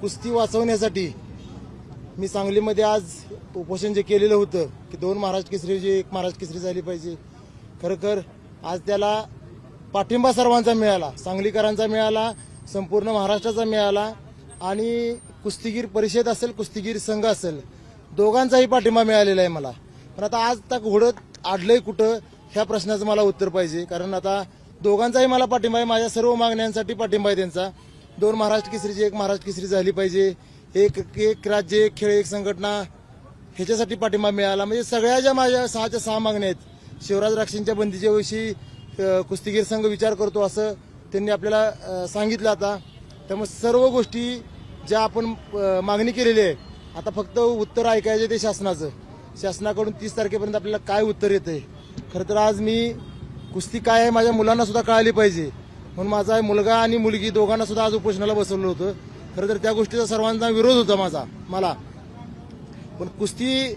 कुस्ती वाचवण्यासाठी मी सांगलीमध्ये आज उपोषण जे केलेलं होतं की दोन महाराष्ट्र केसरीची एक महाराष्ट्र केसरी झाली पाहिजे. खरोखर आज त्याला पाठिंबा सर्वांचा मिळाला सांगलीकरांचा मिळाला संपूर्ण महाराष्ट्राचा मिळाला आणि कुस्तीगीर परिषद असेल कुस्तीगीर संघ असेल दोघांचाही पाठिंबा मिळालेला आहे मला. पण आता आज त्या घोडं आडलंय कुठं ह्या प्रश्नाचं मला उत्तर पाहिजे. कारण आता दोघांचाही मला पाठिंबा आहे माझ्या सर्व मागण्यांसाठी पाठिंबा आहे त्यांचा. दोन महाराष्ट्र केसरीची एक महाराष्ट्र केसरी झाली पाहिजे. एक एक राज्य एक खेळ एक संघटना ह्याच्यासाठी पाठिंबा मिळाला. म्हणजे सगळ्या ज्या माझ्या सहाच्या सहा मागण्या आहेत शिवराज राक्षींच्या बंदीच्या विषयी कुस्तीगीर संघ विचार करतो असं त्यांनी आपल्याला सांगितलं आता. त्यामुळे सर्व गोष्टी ज्या आपण मागणी केलेली आहे आता फक्त उत्तर ऐकायचे ते शासनाचं. शासनाकडून तीस तारखेपर्यंत आपल्याला काय उत्तर येतंय? खरं तर आज मी कुस्ती काय आहे माझ्या मुलांना सुद्धा कळाली पाहिजे. म्हणून माझा मुलगा आणि मुलगी दोघांना सुद्धा आज उपोषणाला बसवलं होतं. खरं तर त्या गोष्टीचा सर्वांचा विरोध होता माझा मला. पण कुस्ती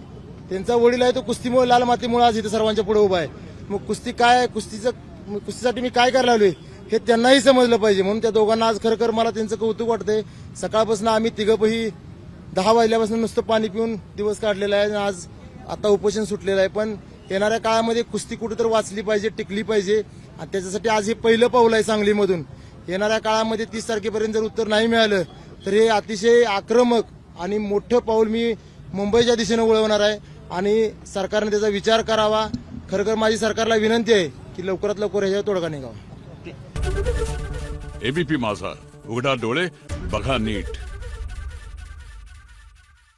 त्यांचा वडील आहे तो कुस्तीमुळे लाल मातीमुळे आज इथे सर्वांच्या पुढे उभा आहे. मग कुस्ती काय कुस्तीचं कुस्तीसाठी मी काय करायला आलोय हे त्यांनाही समजलं पाहिजे. म्हणून त्या दोघांना आज खरं मला त्यांचं कौतुक वाटतंय. सकाळपासून आम्ही तिघंपही दहा वाजल्यापासून नुसतं पाणी पिऊन दिवस काढलेला आहे आज आता उपोषण सुटलेलं आहे. पण येणाऱ्या काळामध्ये कुस्ती कुठेतरी वाचली पाहिजे टिकली पाहिजे. आणि त्याच्यासाठी आज हे पहिलं पाऊल आहे सांगलीमधून. येणाऱ्या काळामध्ये तीस तारखेपर्यंत जर उत्तर नाही मिळालं तर हे अतिशय आक्रमक आणि मोठं पाऊल मी मुंबईच्या दिशेनं वळवणार आहे. आणि सरकारने त्याचा विचार करावा. खरखर माझी सरकारला विनंती आहे की लवकरात लवकर ह्याच्यावर तोडगा निघावा. एबीपी माझा. उघडा डोळे बघा नीट.